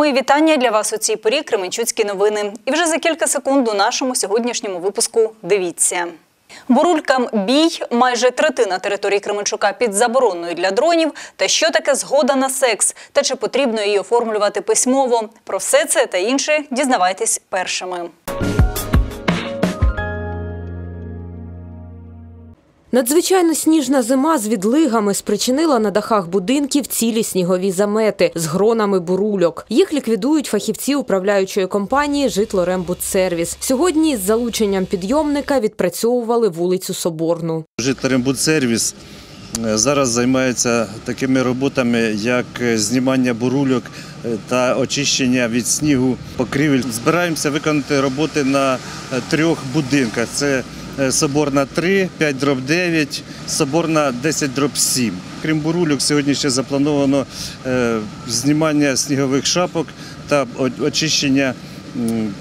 Мої вітання для вас у цій порі Кременчуцькі новини. І вже за кілька секунд у нашому сьогоднішньому випуску дивіться. Бурулькам бій майже третина території Кременчука під забороною для дронів. Та що таке згода на секс? Та чи потрібно її оформлювати письмово? Про все це та інше дізнавайтесь першими. Надзвичайно сніжна зима з відлигами спричинила на дахах будинків цілі снігові замети з гронами бурульок. Їх ліквідують фахівці управляючої компанії «Житлорембудсервіс». Сьогодні з залученням підйомника відпрацьовували вулицю Соборну. Житлорембудсервіс зараз займається такими роботами, як знімання бурульок та очищення від снігу покрівель. Збираємося виконати роботи на трьох будинках. Це Соборна 3, 5 дроб 9, Соборна 10 дроб 7. Крім бурульок, сьогодні ще заплановано е, знімання снігових шапок та очищення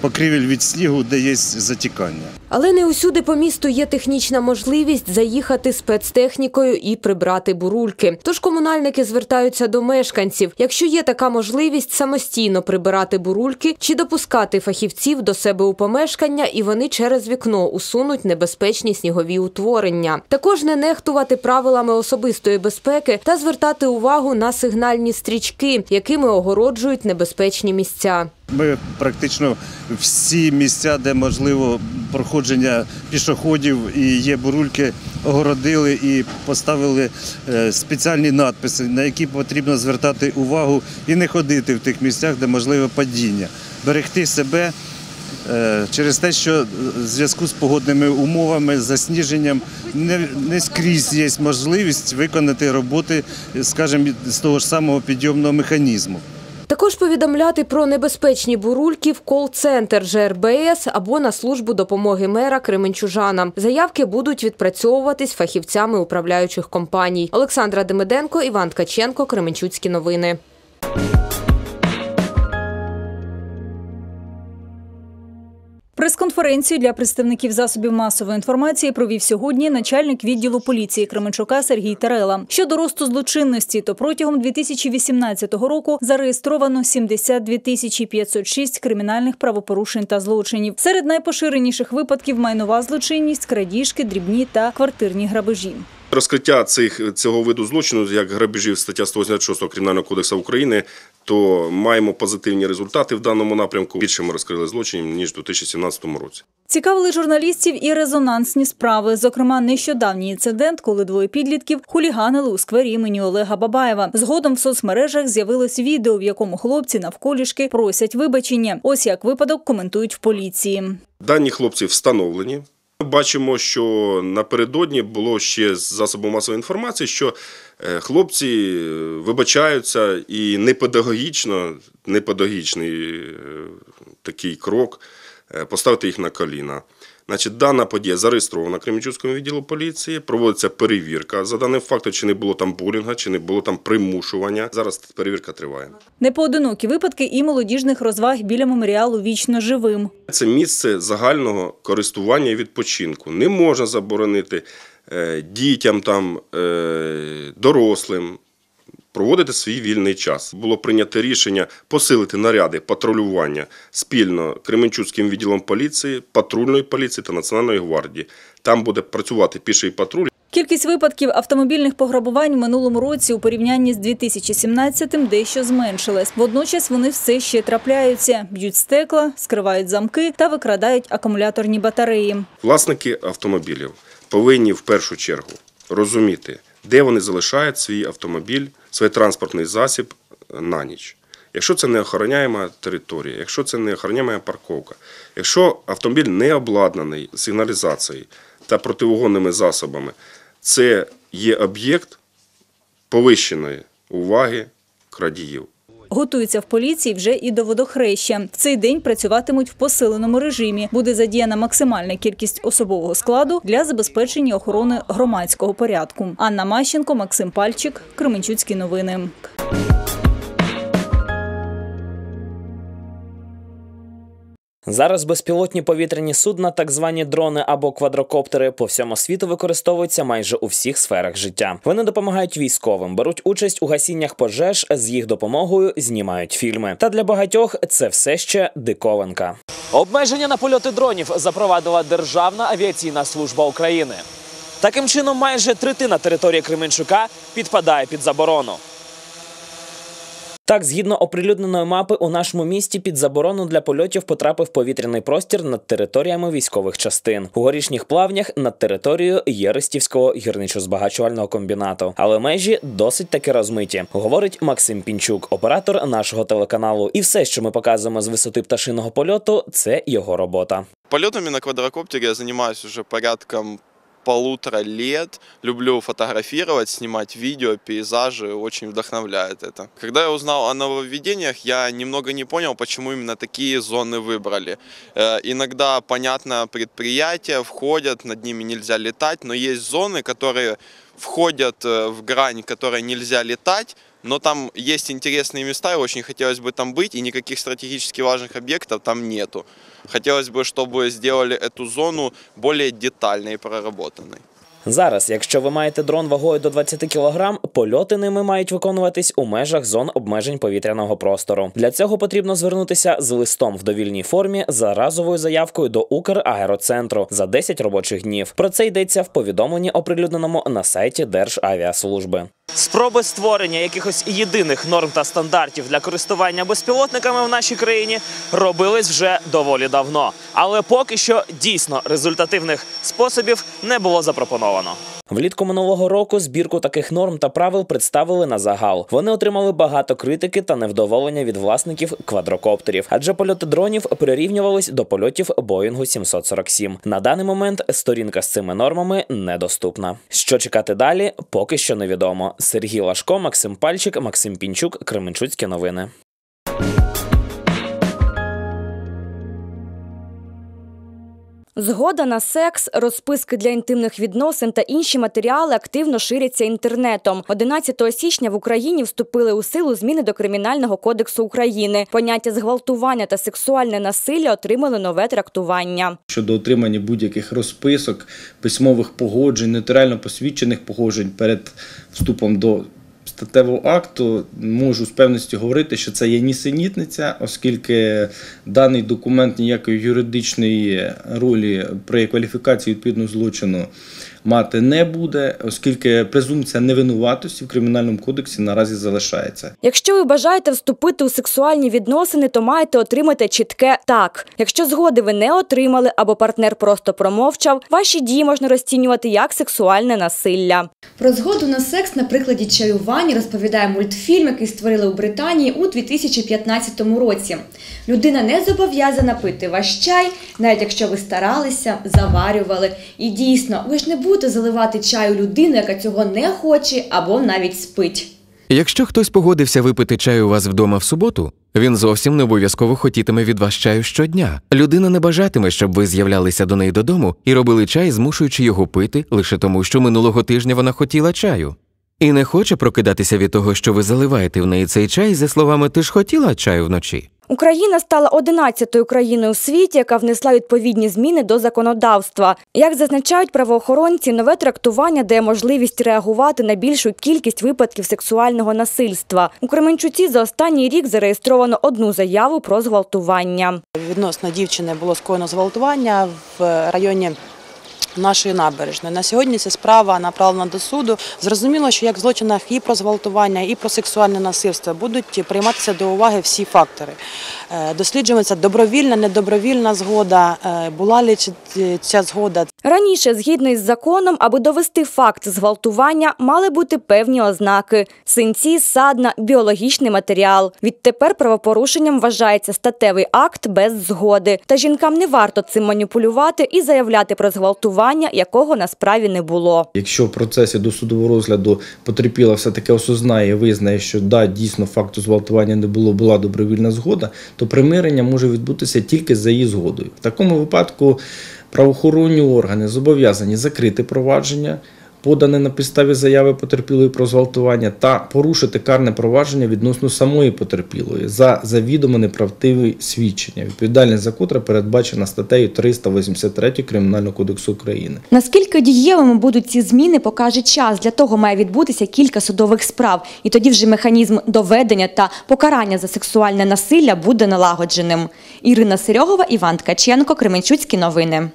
покрівель від снігу, де є затікання. Але не усюди по місту є технічна можливість заїхати спецтехнікою і прибрати бурульки. Тож комунальники звертаються до мешканців. Якщо є така можливість самостійно прибирати бурульки чи допускати фахівців до себе у помешкання, і вони через вікно усунуть небезпечні снігові утворення. Також не нехтувати правилами особистої безпеки та звертати увагу на сигнальні стрічки, якими огороджують небезпечні місця. Ми практично всі місця, де можливо проходження пішоходів і є бурульки, огородили і поставили е, спеціальні надписи, на які потрібно звертати увагу і не ходити в тих місцях, де можливе падіння, берегти себе. е, Через те, що в зв'язку з погодними умовами, засніженням, не, не скрізь є можливість виконати роботи, скажімо, з того ж самого підйомного механізму. Також повідомляти про небезпечні бурульки в кол-центр ЖРБС або на службу допомоги мера Кременчужана. Заявки будуть відпрацьовуватись фахівцями управляючих компаній. Олександра Демиденко, Іван Ткаченко, Кременчуцькі новини. Прес-конференцію для представників засобів масової інформації провів сьогодні начальник відділу поліції Кременчука Сергій Тарела. Щодо росту злочинності, то протягом 2018 року зареєстровано 72 тисячі 506 кримінальних правопорушень та злочинів. Серед найпоширеніших випадків майнова злочинність, крадіжки, дрібні та квартирні грабежі. Розкриття цих цього виду злочину, як грабежів стаття 186 Кримінального кодексу України, то маємо позитивні результати в даному напрямку. Більше ми розкрили злочинів ніж у 2017 році. Цікавили журналістів і резонансні справи. Зокрема, нещодавній інцидент, коли двоє підлітків хуліганили у сквері імені Олега Бабаєва. Згодом в соцмережах з'явилось відео, в якому хлопці навколішки просять вибачення. Ось як випадок коментують в поліції. Дані хлопці встановлені. Ми Бачимо, що напередодні було ще з засобом масової інформації, що е, хлопці е, вибачаються і непедагогічно, непедагогічний е, такий крок поставити їх на коліна. Значить, дана подія зареєстрована Кременчуцькому відділу поліції, проводиться перевірка за даним фактом, чи не було там булінга, чи не було там примушування. Зараз перевірка триває. Непоодинокі випадки і молодіжних розваг біля меморіалу вічно живим. Це місце загального користування і відпочинку. Не можна заборонити е, дітям, там, е, дорослим проводити свій вільний час. Було прийнято рішення посилити наряди патрулювання спільно Кременчуцьким відділом поліції, патрульної поліції та Національної гвардії. Там буде працювати піший патруль. Кількість випадків автомобільних пограбувань в минулому році у порівнянні з 2017-м дещо зменшилась. Водночас вони все ще трапляються, б'ють стекла, скривають замки та викрадають акумуляторні батареї. Власники автомобілів повинні в першу чергу розуміти, де вони залишають свій автомобіль, свій транспортний засіб на ніч. Якщо це не охороняєма територія, якщо це не охороняєма парковка, якщо автомобіль не обладнаний сигналізацією та противогонними засобами, це є об'єкт повищеної уваги крадіїв. Готуються в поліції вже і до водохреща. В цей день працюватимуть в посиленому режимі. Буде задіяна максимальна кількість особового складу для забезпечення охорони громадського порядку. Анна Мащенко, Максим Пальчик, Кременчуцькі новини. Зараз безпілотні повітряні судна, так звані дрони або квадрокоптери, по всьому світу використовуються майже у всіх сферах життя. Вони допомагають військовим, беруть участь у гасіннях пожеж, з їх допомогою знімають фільми. Та для багатьох це все ще диковинка. Обмеження на польоти дронів запровадила Державна авіаційна служба України. Таким чином, майже третина території Кременчука підпадає під заборону. Так, згідно оприлюдненої мапи, у нашому місті під заборону для польотів потрапив повітряний простір над територіями військових частин. У горішніх плавнях над територією Єрестівського гірничо-збагачувального комбінату. Але межі досить таки розмиті, говорить Максим Пінчук, оператор нашого телеканалу. І все, що ми показуємо з висоти пташиного польоту, це його робота. Полетами на квадрокоптере я занимаюсь уже порядком полутора лет. Люблю фотографировать, снимать видео, пейзажи, очень вдохновляет это. Когда я узнал о нововведениях, я немного не понял, почему именно такие зоны выбрали. Э, Иногда, понятно, предприятия входят, над ними нельзя летать, но есть зоны, которые входят э, в грань, которой нельзя летать, но там есть интересные места, и очень хотелось бы там быть, и никаких стратегически важных объектов там нету. Хотелось бы, чтобы сделали эту зону более детальной и проработанной. Зараз, якщо ви маєте дрон вагою до 20 кг, польоти ними мають виконуватись у межах зон обмежень повітряного простору. Для цього потрібно звернутися з листом в довільній формі за разовою заявкою до Украероцентру за 10 робочих днів. Про це йдеться в повідомленні, оприлюдненому на сайті Державіаслужби. Спроби створення якихось єдиних норм та стандартів для користування безпілотниками в нашій країні робились вже доволі давно, але поки що дійсно результативних способів не було запропоновано. Влітку минулого року збірку таких норм та правил представили на загал. Вони отримали багато критики та невдоволення від власників квадрокоптерів, адже польоти дронів прирівнювались до польотів Боїнгу 747. На даний момент сторінка з цими нормами недоступна. Що чекати далі, поки що невідомо. Сергій Лашко, Максим Пальчик, Максим Пінчук, Кременчуцькі новини. Згода на секс, розписки для інтимних відносин та інші матеріали активно ширяться інтернетом. 11 січня в Україні вступили у силу зміни до Кримінального кодексу України. Поняття зґвалтування та сексуальне насилля отримали нове трактування. щодо отримання будь-яких розписок, письмових погоджень, нотаріально посвідчених погоджень перед вступом до статевого акту, можу з певністю говорити, що це є нісенітниця, оскільки даний документ ніякої юридичної ролі при кваліфікації відповідного злочину мати не буде, оскільки презумпція невинуватості в кримінальному кодексі наразі залишається. Якщо ви бажаєте вступити у сексуальні відносини, то маєте отримати чітке так. Якщо згоди ви не отримали або партнер просто промовчав, ваші дії можна розцінювати як сексуальне насилля. Про згоду на секс на прикладі чаювання розповідає мультфільм, який створили у Британії у 2015 році. Людина не зобов'язана пити ваш чай, навіть якщо ви старалися, заварювали. І дійсно, ви ж не будете заливати чаю людину, яка цього не хоче або навіть спить. Якщо хтось погодився випити чай у вас вдома в суботу, він зовсім не обов'язково хотітиме від вас чаю щодня. Людина не бажатиме, щоб ви з'являлися до неї додому і робили чай, змушуючи його пити лише тому, що минулого тижня вона хотіла чаю. І не хоче прокидатися від того, що ви заливаєте в неї цей чай зі словами Ти ж хотіла чаю вночі. Україна стала 11-ю країною у світі, яка внесла відповідні зміни до законодавства. Як зазначають правоохоронці, нове трактування дає можливість реагувати на більшу кількість випадків сексуального насильства. У Кременчуці за останній рік зареєстровано одну заяву про зґвалтування. Відносно дівчини було скоєно зґвалтування в районі. Нашої набережної на сьогодні ця справа направлена до суду. Зрозуміло, що як в злочинах і про зґвалтування, і про сексуальне насильство будуть прийматися до уваги всі фактори. Е, Досліджується добровільна, недобровільна згода, е, була ли ця згода. Раніше, згідно із законом, аби довести факт зґвалтування, мали бути певні ознаки: синці, садна, біологічний матеріал. Відтепер правопорушенням вважається статевий акт без згоди. Та жінкам не варто цим маніпулювати і заявляти про зґвалтування, якого на справі не було. Якщо в процесі досудового розгляду потерпіла все таки осознає визнає, що да, дійсно факту зґвалтування не було, була добровільна згода, то примирення може відбутися тільки за її згодою. В такому випадку правоохоронні органи зобов'язані закрити провадження, подане на підставі заяви потерпілої про зґвалтування, та порушити карне провадження відносно самої потерпілої за завідомо неправдиві свідчення, відповідальність за котре передбачена статтею 383 Кримінального кодексу України. Наскільки дієвими будуть ці зміни, покаже час. Для того має відбутися кілька судових справ, і тоді вже механізм доведення та покарання за сексуальне насилля буде налагодженим. Ірина Серьогова, Іван Ткаченко, Кременчуцькі новини.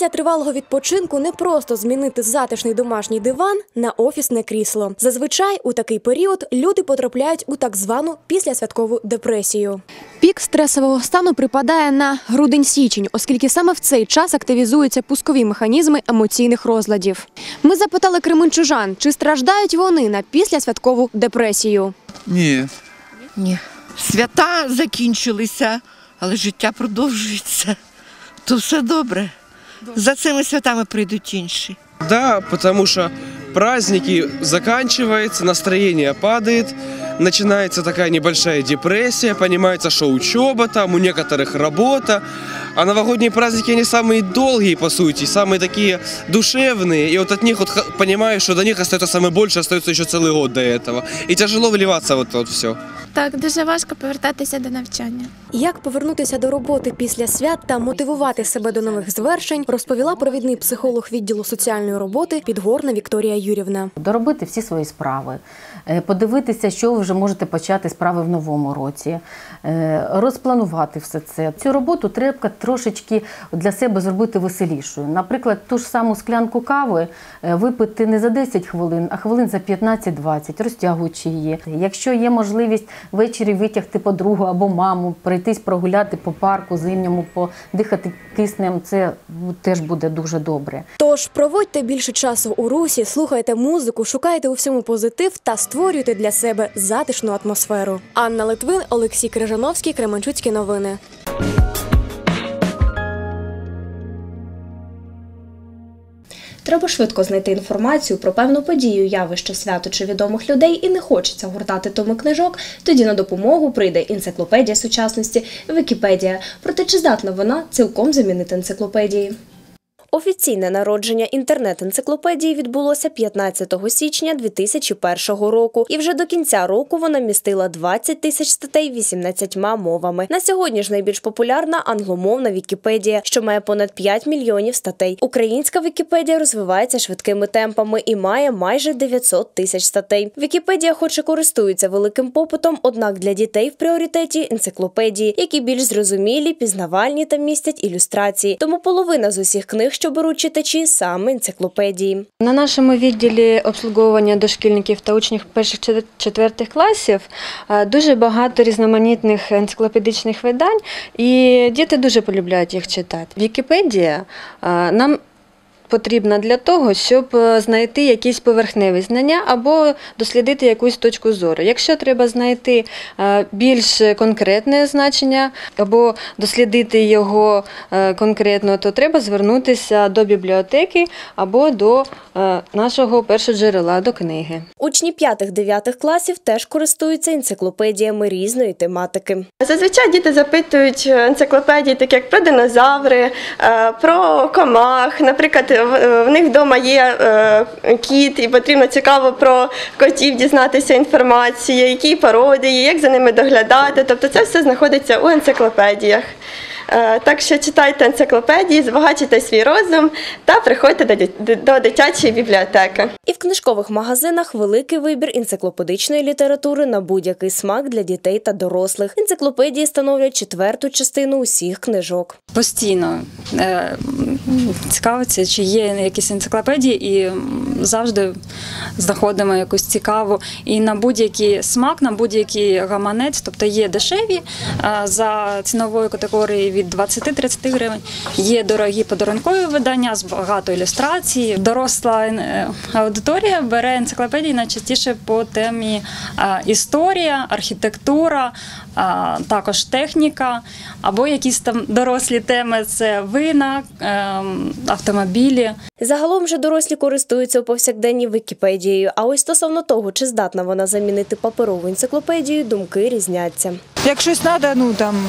Після тривалого відпочинку не просто змінити затишний домашній диван на офісне крісло. Зазвичай у такий період люди потрапляють у так звану післясвяткову депресію. Пік стресового стану припадає на грудень-січень, оскільки саме в цей час активізуються пускові механізми емоційних розладів. Ми запитали кременчужан, чи страждають вони на післясвяткову депресію. Ні. Ні. Свята закінчилися, але життя продовжується. То все добре. За цими святами прийдуть інші. Да, потому что праздники заканчиваются, настроение падает, начинается такая небольшая депрессия, понимается, что учеба там, у некоторых работа, а новогодние праздники, они самые долгие, по сути, самые такие душевные, и вот от них вот х- понимаешь, что до них остается самое больше, остается еще целый год до этого, и тяжело вливаться вот вот все. Так, дуже важко повертатися до навчання. Як повернутися до роботи після свят та мотивувати себе до нових звершень, розповіла провідний психолог відділу соціальної роботи Підгорна Вікторія Юрівна. доробити всі свої справи, е, подивитися, що ви вже можете почати справи в новому році, е, розпланувати все це. Цю роботу треба трошечки для себе зробити веселішою. Наприклад, ту ж саму склянку кави е, випити не за 10 хвилин, а хвилин за 15-20, розтягуючи її. Якщо є можливість ввечері витягти подругу або маму, пройтись прогуляти по парку зимньому, подихати киснем, це теж буде дуже добре. Тож проводьте більше часу у русі, слухайте музику, шукайте у всьому позитив та створюйте для себе затишну атмосферу. Анна Литвин, Олексій Крижановський, Кременчуцькі новини. Треба швидко знайти інформацію про певну подію, явище, свято чи відомих людей, і не хочеться гуртати томи книжок. Тоді на допомогу прийде енциклопедія сучасності, Вікіпедія. Проте чи здатна вона цілком замінити енциклопедії? Офіційне народження інтернет-енциклопедії відбулося 15 січня 2001 року, і вже до кінця року вона містила 20 тисяч статей 18 мовами. На сьогодні ж найбільш популярна англомовна Вікіпедія, що має понад 5 мільйонів статей. Українська Вікіпедія розвивається швидкими темпами і має майже 900 тисяч статей. Вікіпедія, хоч і користується великим попитом, однак для дітей в пріоритеті енциклопедії, які більш зрозумілі, пізнавальні та містять ілюстрації. Тому половина з усіх книг, що беруть читачі, саме енциклопедії. На нашому відділі обслуговування дошкільників та учнів перших четвертих класів е, дуже багато різноманітних енциклопедичних видань, і діти дуже полюбляють їх читати. Вікіпедія е, нам потрібна для того, щоб е, знайти якісь поверхневі знання або дослідити якусь точку зору. Якщо треба знайти е, більш конкретне значення або дослідити його е, конкретно, то треба звернутися до бібліотеки або до нашого першоджерела, до книги. Учні 5-9 класів теж користуються енциклопедіями різної тематики. Зазвичай діти запитують енциклопедії, такі як про динозаври, про комах. Наприклад, в- них вдома є е, кіт, і потрібно цікаво про котів дізнатися інформацію, які породи як за ними доглядати. Тобто це все знаходиться у енциклопедіях. Е, Так що читайте енциклопедії, збагачуйте свій розум та приходьте до дитячої бібліотеки. І в книжкових магазинах великий вибір енциклопедичної літератури на будь-який смак для дітей та дорослих. Енциклопедії становлять четверту частину усіх книжок. постійно е, цікавиться, чи є якісь енциклопедії, і завжди знаходимо якусь цікаву. І на будь-який смак, на будь-який гаманець, тобто є дешеві за ціновою категорією від 20-30 гривень, є дорогі подарункові видання з багато ілюстрацій. Доросла е, аудиторія бере енциклопедії найчастіше по темі історія, архітектура, також техніка, або якісь там дорослі теми це вина, ем, автомобілі. Загалом же дорослі користуються у повсякденні Вікіпедією. А ось стосовно того, чи здатна вона замінити паперову енциклопедію, думки різняться. Як щось треба, ну там,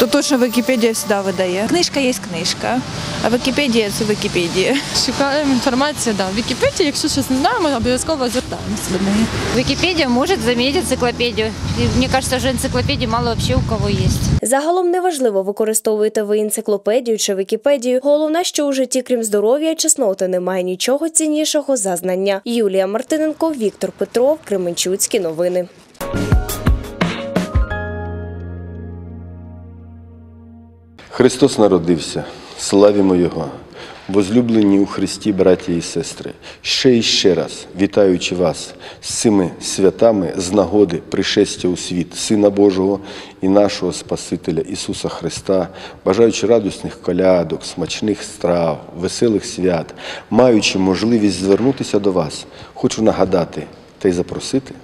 то точно Вікіпедія Вікіпедія завжди видає. Книжка є книжка, а Вікіпедія це Вікіпедія. Шукаємо інформацію, да. В Вікіпедії, якщо щось не знаємо, обов'язково звертаємося до неї. Википедия может заменить энциклопедию. И мне кажется, уже энциклопедий мало вообще у кого есть. Загалом неважливо, використовуєте ви енциклопедію чи Вікіпедію. Головне, що у житті, крім здоров'я і чесноти, немає нічого ціннішого за знання. Юлія Мартиненко, Віктор Петров, Кременчуцькі новини. Христос народився, славімо Його, возлюблені у Христі, браті і сестри, ще і ще раз, вітаючи вас з цими святами з нагоди пришестя у світ Сина Божого і нашого Спасителя Ісуса Христа, бажаючи радісних колядок, смачних страв, веселих свят, маючи можливість звернутися до вас, хочу нагадати та й запросити.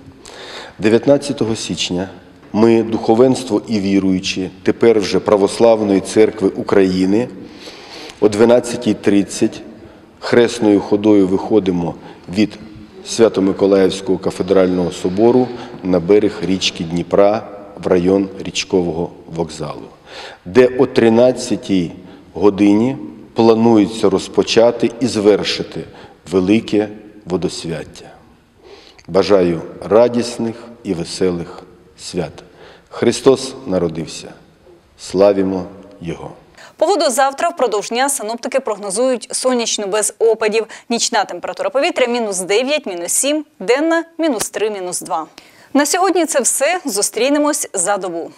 19 січня ми, духовенство і віруючі, тепер вже Православної церкви України, о 12.30 хресною ходою виходимо від Свято-Миколаївського кафедрального собору на берег річки Дніпра в район річкового вокзалу, де о 13 годині планується розпочати і звершити велике водосвяття. Бажаю радісних і веселих свят. Христос народився. Славімо Його! Погоду завтра впродовж дня синоптики прогнозують сонячну без опадів. Нічна температура повітря мінус 9, мінус 7, денна мінус 3, мінус 2. На сьогодні це все. Зустрінемось за добу.